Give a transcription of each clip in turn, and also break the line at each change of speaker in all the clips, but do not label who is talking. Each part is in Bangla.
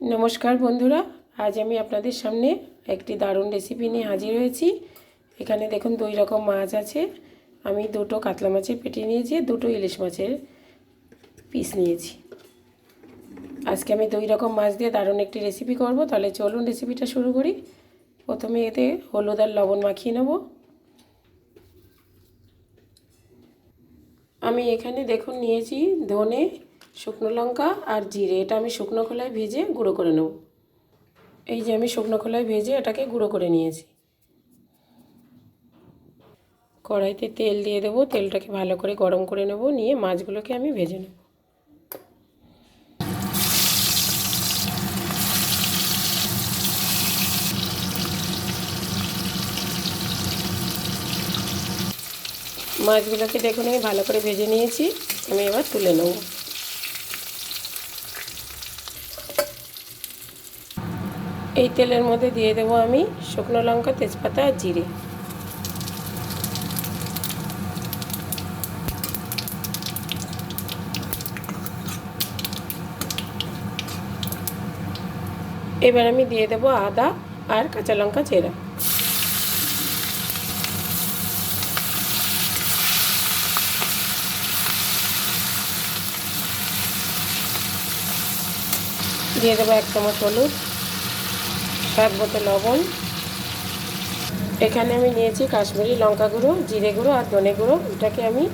নমস্কার বন্ধুরা, আজ আমি আপনাদের সামনে একটি দারুণ রেসিপি নিয়ে হাজির হয়েছি। এখানে দেখুন দুই রকম মাছ আছে। আমি দুটো কাতলা মাছের পেটি নিয়েছি, দুটো ইলিশ মাছের পিস নিয়েছি। আজকে আমি দুই রকম মাছ দিয়ে দারুণ একটি রেসিপি করব। তাহলে চলুন রেসিপিটা শুরু করি। প্রথমে এতে হলুদ আর লবণ মাখিয়ে নেব। আমি এখানে দেখুন নিয়েছি ধনে শুকনো লঙ্কা আর জিরে। এটা আমি শুকনো খোলায় ভেজে গুঁড়ো করে নেব। এই যে আমি শুকনো খোলায় ভেজে এটাকে গুঁড়ো করে নিয়েছি। কড়াইতে তেল দিয়ে দেবো। তেলটাকে ভালো করে গরম করে নেব। নিয়ে মাছগুলোকে আমি ভেজে নেব। মাছগুলোকে দেখুন, আমি ভালো করে ভেজে নিয়েছি। আমি এবার তুলে নেব। এই তেলের মধ্যে দিয়ে দেবো আমি শুকনো লঙ্কা, তেজপাতা আর জিরে। এবার আমি দিয়ে দেবো আদা আর কাঁচা লঙ্কা চেরা। দিয়ে দেবো এক চামচ হলুদ। স্বাদ বোতল লবণ। এখানে আমি নিয়েছি কাশ্মীরি লঙ্কা গুঁড়ো, জিরে গুঁড়ো আর ধনে গুঁড়ো। এটাকে আমি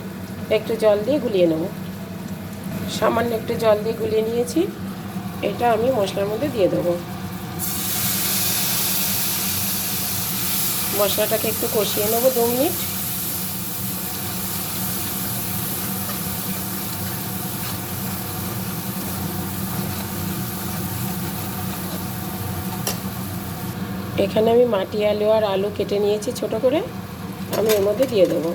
একটু জল দিয়ে গুলিয়ে নেব। সামান্য একটু জল দিয়ে গুলিয়ে নিয়েছি। এটা আমি মশলার মধ্যে দিয়ে দেবো। মশলাটাকে একটু কষিয়ে নেব দু মিনিট। এখানে আমি মাটি, আলু আর আলু কেটে নিয়েছি ছোট করে। আমি এর মধ্যে দিয়ে দেবো।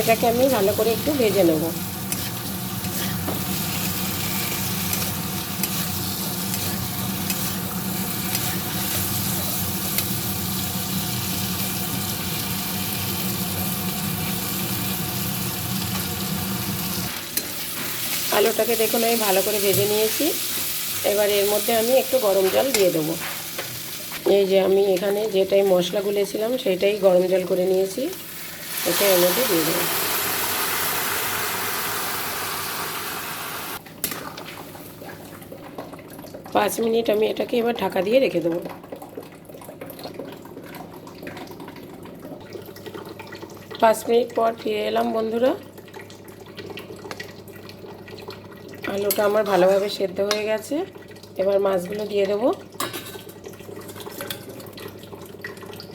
এটাকে আমি ভালো করে একটু ভেজে নেব। আলুটাকে দেখুন, আমি ভালো করে ভেজে নিয়েছি। এবার এর মধ্যে আমি একটু গরম জল দিয়ে দেবো। এই যে আমি এখানে যেটাই মশলা গুলেছিলাম সেটাই গরম জল করে নিয়েছি। এটা এর মধ্যে দিয়ে দেবো। পাঁচ মিনিট আমি এটাকে এবার ঢাকা দিয়ে রেখে দেবো। পাঁচ মিনিট পর ফিরে এলাম বন্ধুরা। আলুটা আমার ভালোভাবে সেদ্ধ হয়ে গেছে। এবার মাছগুলো দিয়ে দেবো।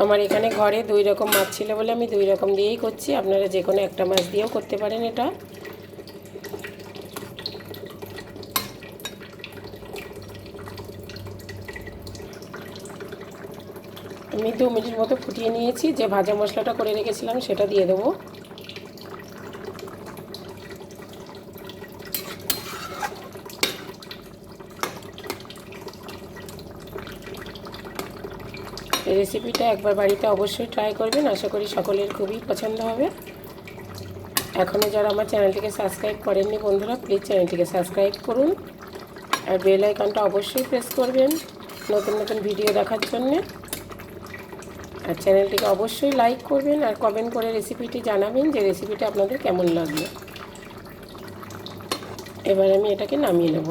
আমার এখানে ঘরে দুই রকম মাছ ছিল বলে আমি দুই রকম দিয়েই করছি। আপনারা যে কোনো একটা মাছ দিয়েও করতে পারেন এটা। আমি দু মিনিট মতো ফুটিয়ে নিয়েছি। যে ভাজা মশলাটা করে রেখেছিলাম সেটা দিয়ে দেবো। এই রেসিপিটা একবার বাড়িতে অবশ্যই ট্রাই করবেন। আশা করি সকলের খুবই পছন্দ হবে। এখনও যারা আমার চ্যানেলটিকে সাবস্ক্রাইব করেননি বন্ধুরা প্লিজ চ্যানেলটিকে সাবস্ক্রাইব করুন। আর বেল আইকনটা অবশ্যই প্রেস করবেন নতুন নতুন ভিডিও দেখার জন্যে। আর চ্যানেলটিকে অবশ্যই লাইক করবেন আর কমেন্ট করে রেসিপিটি জানাবেন যে রেসিপিটা আপনাদের কেমন লাগল। এবার আমি এটাকে নামিয়ে নেব।